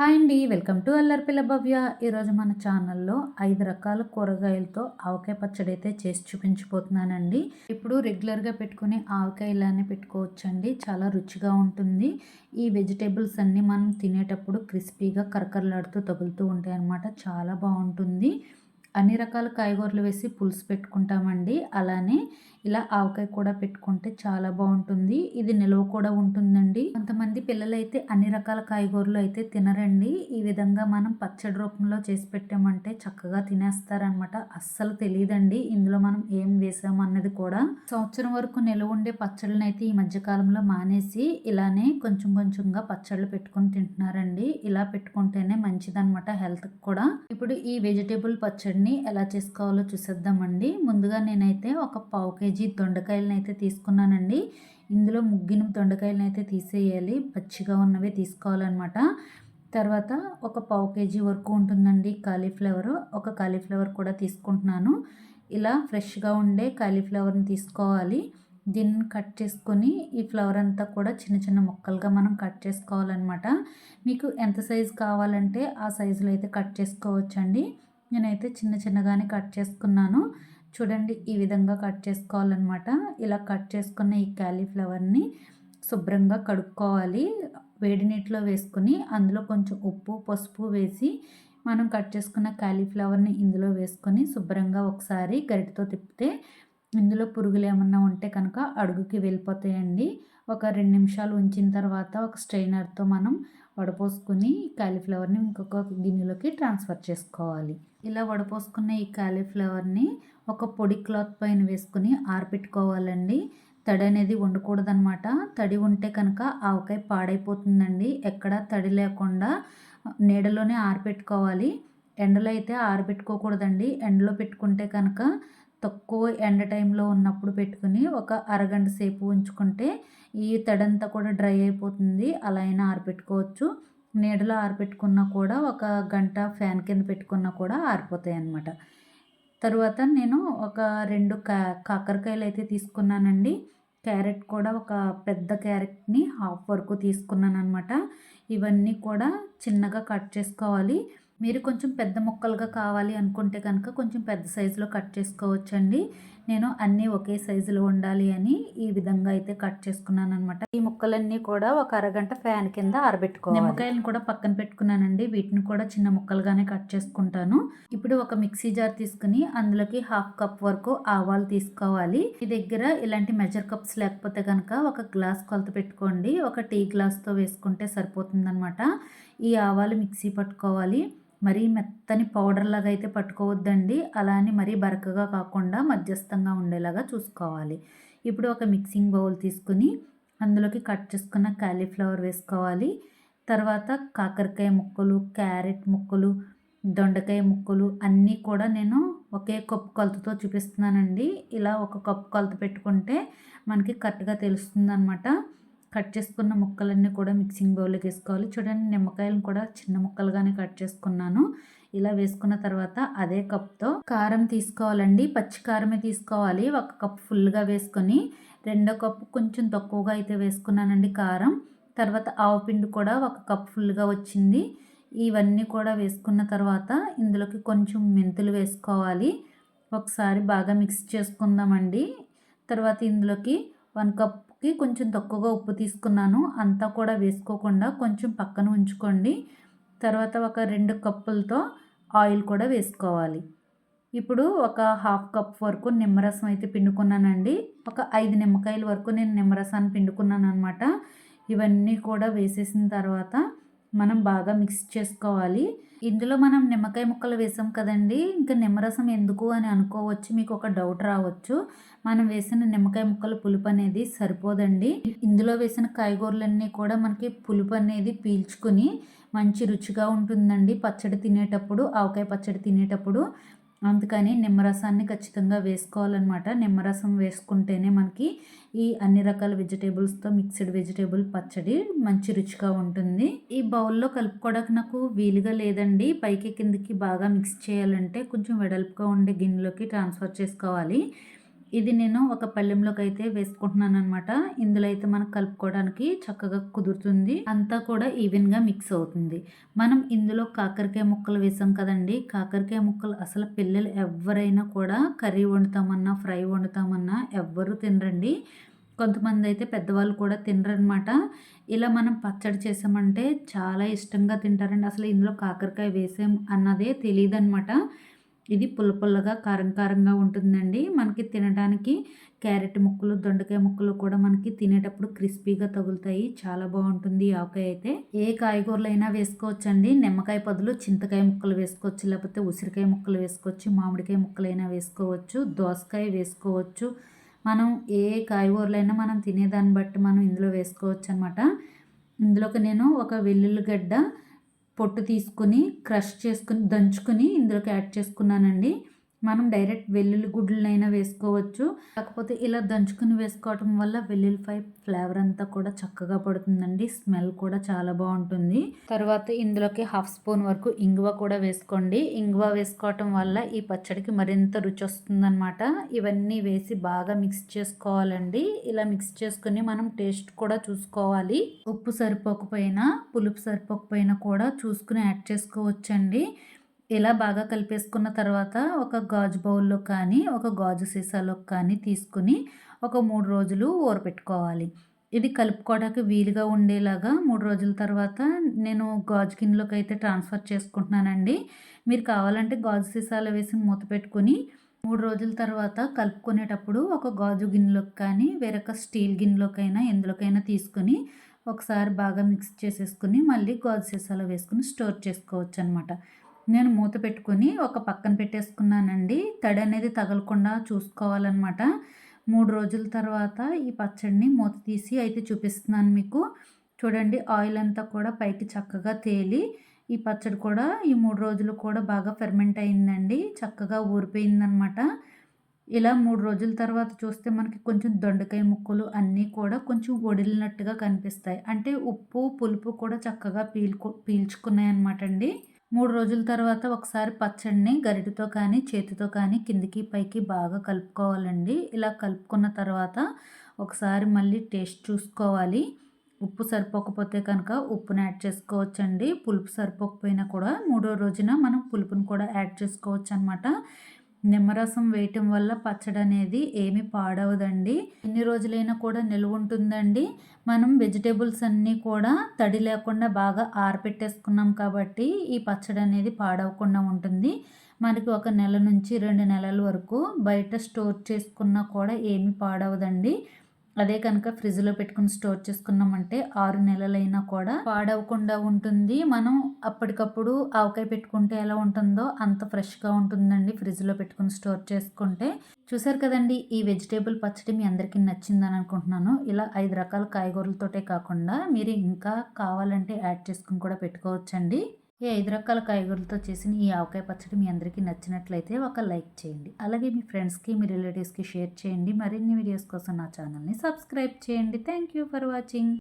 Hi అండి welcome to అల్లర్పిల్ల భవ్య. ఈరోజు మన ఛానల్లో ఐదు రకాల కూరగాయలతో ఆవకాయ పచ్చడి అయితే చేసి చూపించిపోతున్నానండి ఇప్పుడు రెగ్యులర్గా పెట్టుకునే ఆవకాయ ఇలానే పెట్టుకోవచ్చండి. చాలా రుచిగా ఉంటుంది. ఈ వెజిటేబుల్స్ అన్నీ మనం తినేటప్పుడు క్రిస్పీగా కరకరలాడుతూ తగులుతూ ఉంటాయి అన్నమాట చాలా బాగుంటుంది. అన్ని రకాల కాయగూరలు వేసి పులుసు పెట్టుకుంటామండి. అలానే ఇలా ఆవకాయ కూడా పెట్టుకుంటే చాలా బాగుంటుంది. ఇది నిల్వ కూడా ఉంటుందండి. కొంతమంది పిల్లలైతే అన్ని రకాల కాయగూరలు అయితే తినరండి. ఈ విధంగా మనం పచ్చడి రూపంలో చేసి పెట్టామంటే చక్కగా తినేస్తారనమాట అస్సలు తెలియదండి ఇందులో మనం ఏం వేసామన్నది కూడా. సంవత్సరం వరకు నిల్వ ఉండే పచ్చళ్ళని అయితే ఈ మధ్యకాలంలో మానేసి ఇలానే కొంచెం కొంచెంగా పచ్చళ్ళు పెట్టుకొని తింటున్నారండి. ఇలా పెట్టుకుంటేనే మంచిదన్నమాట హెల్త్కి కూడా. ఇప్పుడు ఈ వెజిటేబుల్ పచ్చడి పచ్చడిని ఎలా చేసుకోవాలో చూసేద్దామండి. ముందుగా నేనైతే ఒక పావు కేజీ దొండకాయలను అయితే తీసుకున్నానండి. ఇందులో ముగ్గిన దొండకాయలను అయితే తీసేయాలి. పచ్చిగా ఉన్నవి తీసుకోవాలన్నమాట. తర్వాత ఒక పావు కేజీ వరకు ఉంటుందండి కాలీఫ్లవర్. ఒక కాలీఫ్లవర్ కూడా తీసుకుంటున్నాను. ఇలా ఫ్రెష్గా ఉండే కాలీఫ్లవర్ని తీసుకోవాలి. దీన్ని కట్ చేసుకొని ఈ ఫ్లవర్ అంతా కూడా చిన్న చిన్న ముక్కలుగా మనం కట్ చేసుకోవాలన్నమాట. మీకు ఎంత సైజు కావాలంటే ఆ సైజులో అయితే కట్ చేసుకోవచ్చండి. నేనైతే చిన్న చిన్నగానే కట్ చేసుకున్నాను. చూడండి ఈ విధంగా కట్ చేసుకోవాలన్నమాట. ఇలా కట్ చేసుకున్న ఈ క్యాలీఫ్లవర్ని శుభ్రంగా కడుక్కోవాలి. వేడి నీటిలో వేసుకుని అందులో కొంచెం ఉప్పు పసుపు వేసి మనం కట్ చేసుకున్న క్యాలీఫ్లవర్ని ఇందులో వేసుకొని శుభ్రంగా ఒకసారి గరిటతో తిప్పితే ఇందులో పురుగులు ఏమన్నా ఉంటే కనుక అడుగుకి వెళ్ళిపోతాయండి. ఒక రెండు నిమిషాలు ఉంచిన తర్వాత ఒక స్ట్రైనర్తో మనం వడపోసుకుని కాలీఫ్లవర్ని ఇంకొక గిన్నెలోకి ట్రాన్స్ఫర్ చేసుకోవాలి. ఇలా వడపోసుకున్న ఈ కాలీఫ్లవర్ని ఒక పొడి క్లాత్ పైన వేసుకుని ఆరపెట్టుకోవాలండి. తడి అనేది ఉండకూడదనమాట తడి ఉంటే కనుక ఆవకాయ పాడైపోతుందండి. ఎక్కడ తడి లేకుండా నీడలోనే ఆరపెట్టుకోవాలి. ఎండలో అయితే ఆరబెట్టుకోకూడదండి. ఎండలో పెట్టుకుంటే కనుక తక్కువ ఎండ టైంలో ఉన్నప్పుడు పెట్టుకుని ఒక అరగంట సేపు ఉంచుకుంటే ఈ తడంతా కూడా డ్రై అయిపోతుంది. అలా అయినా ఆరబెట్టుకోవచ్చు నీడలో ఆరబెట్టుకున్నా కూడా ఒక గంట ఫ్యాన్ కింద పెట్టుకున్నా కూడా ఆరిపోతాయి అన్నమాట. తర్వాత నేను ఒక రెండు కా కాకరకాయలు అయితే తీసుకున్నానండి. క్యారెట్ కూడా ఒక పెద్ద క్యారెట్ని హాఫ్ వరకు తీసుకున్నాను అనమాట ఇవన్నీ కూడా చిన్నగా కట్ చేసుకోవాలి. మీరు కొంచెం పెద్ద ముక్కలుగా కావాలి అనుకుంటే కనుక కొంచెం పెద్ద సైజులో కట్ చేసుకోవచ్చండి. నేను అన్నీ ఒకే సైజులో ఉండాలి అని ఈ విధంగా అయితే కట్ చేసుకున్నాను అనమాట ఈ ముక్కలన్నీ కూడా ఒక అరగంట ఫ్యాన్ కింద ఆరబెట్టుకోవాలి. నిమ్మకాయలను కూడా పక్కన పెట్టుకున్నానండి. వీటిని కూడా చిన్న ముక్కలుగానే కట్ చేసుకుంటాను. ఇప్పుడు ఒక మిక్సీ జార్ తీసుకుని అందులోకి హాఫ్ కప్ వరకు ఆవాలు తీసుకోవాలి. మీ దగ్గర ఇలాంటి మెజర్ కప్స్ లేకపోతే కనుక ఒక గ్లాస్ కొలత పెట్టుకోండి. ఒక టీ గ్లాస్తో వేసుకుంటే సరిపోతుందనమాట ఈ ఆవాలు మిక్సీ పట్టుకోవాలి. మరీ మెత్తని పౌడర్ లాగా అయితే పట్టుకోవద్దండి. అలా అని మరీ బరకగా కాకుండా మధ్యస్థంగా ఉండేలాగా చూసుకోవాలి. ఇప్పుడు ఒక మిక్సింగ్ బౌల్ తీసుకుని అందులోకి కట్ చేసుకున్న కాలీఫ్లవర్ వేసుకోవాలి. తర్వాత కాకరకాయ ముక్కలు క్యారెట్ ముక్కలు దొండకాయ ముక్కలు అన్నీ కూడా నేను ఒకే కప్పు కొలతతో చూపిస్తున్నానండి. ఇలా ఒక కప్పు కొలత పెట్టుకుంటే మనకి కరెక్ట్గా తెలుస్తుంది అనమాట కట్ చేసుకున్న ముక్కలన్నీ కూడా మిక్సింగ్ బౌల్లోకి వేసుకోవాలి. చూడండి నిమ్మకాయలను కూడా చిన్న ముక్కలుగానే కట్ చేసుకున్నాను. ఇలా వేసుకున్న తర్వాత అదే కప్తో కారం తీసుకోవాలండి. పచ్చి కారమే తీసుకోవాలి. ఒక కప్ ఫుల్గా వేసుకొని రెండో కప్పు కొంచెం తక్కువగా అయితే వేసుకున్నానండి కారం. తర్వాత ఆవపిండి కూడా ఒక కప్ ఫుల్గా వచ్చింది. ఇవన్నీ కూడా వేసుకున్న తర్వాత ఇందులోకి కొంచెం మెంతులు వేసుకోవాలి. ఒకసారి బాగా మిక్స్ చేసుకుందామండి. తర్వాత ఇందులోకి వన్ కప్ కి కొంచెం తక్కువగా ఉప్పు తీసుకున్నాను. అంతా కూడా వేసుకోకుండా కొంచెం పక్కన ఉంచుకోండి. తర్వాత ఒక రెండు కప్పులతో ఆయిల్ కూడా వేసుకోవాలి. ఇప్పుడు ఒక హాఫ్ కప్ వరకు నిమ్మరసం అయితే పిండుకున్నానండి. ఒక ఐదు నిమ్మకాయల వరకు నేను నిమ్మరసాన్ని పిండుకున్నాను అనమాట ఇవన్నీ కూడా వేసేసిన తర్వాత మనం బాగా మిక్స్ చేసుకోవాలి. ఇందులో మనం నిమ్మకాయ ముక్కలు వేసాం కదండి. ఇంకా నిమ్మరసం ఎందుకు అని అనుకోవచ్చు. మీకు ఒక డౌట్ రావచ్చు. మనం వేసిన నిమ్మకాయ ముక్కల పులుపు అనేది సరిపోదండి. ఇందులో వేసిన కాయగూరలన్నీ కూడా మనకి పులుపు అనేది పీల్చుకుని మంచి రుచిగా ఉంటుందండి. పచ్చడి తినేటప్పుడు ఆవకాయ పచ్చడి తినేటప్పుడు. అందుకని నిమ్మరసాన్ని ఖచ్చితంగా వేసుకోవాలన్నమాట. నిమ్మరసం వేసుకుంటేనే మనకి ఈ అన్ని రకాల వెజిటేబుల్స్తో మిక్స్డ్ వెజిటేబుల్ పచ్చడి మంచి రుచిగా ఉంటుంది. ఈ బౌల్లో కలుపుకోవడానికి నాకు వీలుగా లేదండి. పైకి కిందకి బాగా మిక్స్ చేయాలంటే కొంచెం వెడల్పుగా ఉండే గిన్నెలోకి ట్రాన్స్ఫర్ చేసుకోవాలి. ఇది నేను ఒక పళ్ళెంలోకి అయితే వేసుకుంటున్నాను అనమాట ఇందులో అయితే మనం కలుపుకోవడానికి చక్కగా కుదురుతుంది. అంతా కూడా ఈవెన్గా మిక్స్ అవుతుంది. మనం ఇందులో కాకరకాయ ముక్కలు వేసాం కదండి. కాకరకాయ ముక్కలు అసలు పిల్లలు ఎవరైనా కూడా కర్రీ వండుతామన్నా ఫ్రై వండుతామన్నా ఎవ్వరూ తినరండి. కొంతమంది అయితే పెద్దవాళ్ళు కూడా తినరనమాట ఇలా మనం పచ్చడి చేసామంటే చాలా ఇష్టంగా తింటారండి. అసలు ఇందులో కాకరకాయ వేసాం అన్నదే తెలియదు అనమాట ఇది పుల్ల పుల్లగా కారం కారంగా ఉంటుందండి. మనకి తినడానికి క్యారెట్ ముక్కలు దొండకాయ ముక్కలు కూడా మనకి తినేటప్పుడు క్రిస్పీగా తగులుతాయి. చాలా బాగుంటుంది ఆవకాయ అయితే. ఏ కాయగూరలైనా వేసుకోవచ్చండి. నిమ్మకాయ పదులు చింతకాయ ముక్కలు వేసుకోవచ్చు లేకపోతే ఉసిరికాయ ముక్కలు వేసుకోవచ్చు మామిడికాయ ముక్కలైనా వేసుకోవచ్చు దోసకాయ వేసుకోవచ్చు. మనం ఏ కాయగూరలైనా మనం తినేదాన్ని బట్టి మనం ఇందులో వేసుకోవచ్చు అనమాట ఇందులోకి నేను ఒక వెల్లుల్లిగడ్డ పొట్టు తీసుకుని క్రష్ చేసుకుని దంచుకుని ఇందులోకి యాడ్ చేసుకున్నానండి. మనం డైరెక్ట్ వెల్లుల్లి గుడ్లనైనా వేసుకోవచ్చు. కాకపోతే ఇలా దంచుకుని వేసుకోవటం వల్ల వెల్లుల్లిపై ఫ్లేవర్ అంతా కూడా చక్కగా పడుతుందండి. స్మెల్ కూడా చాలా బాగుంటుంది. తర్వాత ఇందులోకి హాఫ్ స్పూన్ వరకు ఇంగువ కూడా వేసుకోండి. ఇంగువ వేసుకోవటం వల్ల ఈ పచ్చడికి మరింత రుచి వస్తుందన్నమాట. ఇవన్నీ వేసి బాగా మిక్స్ చేసుకోవాలండి. ఇలా మిక్స్ చేసుకుని మనం టేస్ట్ కూడా చూసుకోవాలి. ఉప్పు సరిపోకపోయినా పులుపు సరిపోకపోయినా కూడా చూసుకుని యాడ్ చేసుకోవచ్చండి. ఇలా బాగా కలిపేసుకున్న తర్వాత ఒక గాజు బౌల్లో కానీ ఒక గాజు సీసాలో కానీ తీసుకుని ఒక మూడు రోజులు ఊరపెట్టుకోవాలి ఇది కలుపుకోవడానికి వీలుగా ఉండేలాగా మూడు రోజుల తర్వాత నేను గాజు గిన్నెలోకి అయితే ట్రాన్స్ఫర్ చేసుకుంటున్నానండి. మీరు కావాలంటే గాజు సీసాలో వేసి మూత పెట్టుకుని మూడు రోజుల తర్వాత కలుపుకునేటప్పుడు ఒక గాజు గిన్నెలోకి కానీ వేరొక స్టీల్ గిన్నెలోకైనా ఎందులోకైనా తీసుకుని ఒకసారి బాగా మిక్స్ చేసేసుకుని మళ్ళీ గాజు సీసాలో వేసుకుని స్టోర్ చేసుకోవచ్చు అనమాట నేను మూత పెట్టుకొని ఒక పక్కన పెట్టేసుకున్నానండి. తడి అనేది తగలకుండా చూసుకోవాలన్నమాట. మూడు రోజుల తర్వాత ఈ పచ్చడిని మూత తీసి అయితే చూపిస్తున్నాను మీకు. చూడండి ఆయిల్ అంతా కూడా పైకి చక్కగా తేలి ఈ పచ్చడి కూడా ఈ మూడు రోజులు కూడా బాగా ఫెర్మెంట్ అయిందండి. చక్కగా ఊరిపోయిందనమాట ఇలా మూడు రోజుల తర్వాత చూస్తే మనకి కొంచెం దొండకాయ ముక్కలు అన్నీ కూడా కొంచెం వడిలినట్టుగా కనిపిస్తాయి. అంటే ఉప్పు పులుపు కూడా చక్కగా పీల్కు పీల్చుకున్నాయి అనమాట అండి. మూడు రోజుల తర్వాత ఒకసారి పచ్చడిని గరిటతో కానీ చేతితో కానీ కిందికి పైకి బాగా కలుపుకోవాలండి. ఇలా కలుపుకున్న తర్వాత ఒకసారి మళ్ళీ టేస్ట్ చూసుకోవాలి. ఉప్పు సరిపోకపోతే కనుక ఉప్పుని యాడ్ చేసుకోవచ్చండి. పులుపు సరిపోకపోయినా కూడా మూడో రోజున మనం పులుపుని కూడా యాడ్ చేసుకోవచ్చు అనమాట నిమ్మరసం వేయటం వల్ల పచ్చడి అనేది ఏమి పాడవదండి. ఎన్ని రోజులైనా కూడా నిల్వ ఉంటుందండి. మనం వెజిటేబుల్స్ అన్నీ కూడా తడి లేకుండా బాగా ఆరపెట్టేసుకున్నాం కాబట్టి ఈ పచ్చడి అనేది పాడవకుండా ఉంటుంది. మనకి ఒక నెల నుంచి రెండు నెలల వరకు బయట స్టోర్ చేసుకున్నా కూడా ఏమి పాడవదండి. అదే కనుక ఫ్రిడ్జ్లో పెట్టుకుని స్టోర్ చేసుకున్నామంటే ఆరు నెలలైనా కూడా పాడవకుండా ఉంటుంది. మనం అప్పటికప్పుడు ఆవకాయ పెట్టుకుంటే ఎలా ఉంటుందో అంత ఫ్రెష్గా ఉంటుందండి ఫ్రిడ్జ్లో పెట్టుకుని స్టోర్ చేసుకుంటే. చూసారు కదండి ఈ వెజిటేబుల్ పచ్చడి మీ అందరికీ నచ్చిందని అనుకుంటున్నాను. ఇలా ఐదు రకాల కాయగూరలతోటే కాకుండా మీరు ఇంకా కావాలంటే యాడ్ చేసుకుని కూడా పెట్టుకోవచ్చండి. ఈ ఐదు రకాల కాయగూరలతో చేసిన ఈ ఆవకాయ పచ్చడి మీ అందరికీ నచ్చినట్లయితే ఒక లైక్ చేయండి. అలాగే మీ ఫ్రెండ్స్కి మీ రిలేటివ్స్కి షేర్ చేయండి. మరిన్ని వీడియోస్ కోసం నా ఛానల్ని సబ్స్క్రైబ్ చేయండి. Thank you for watching.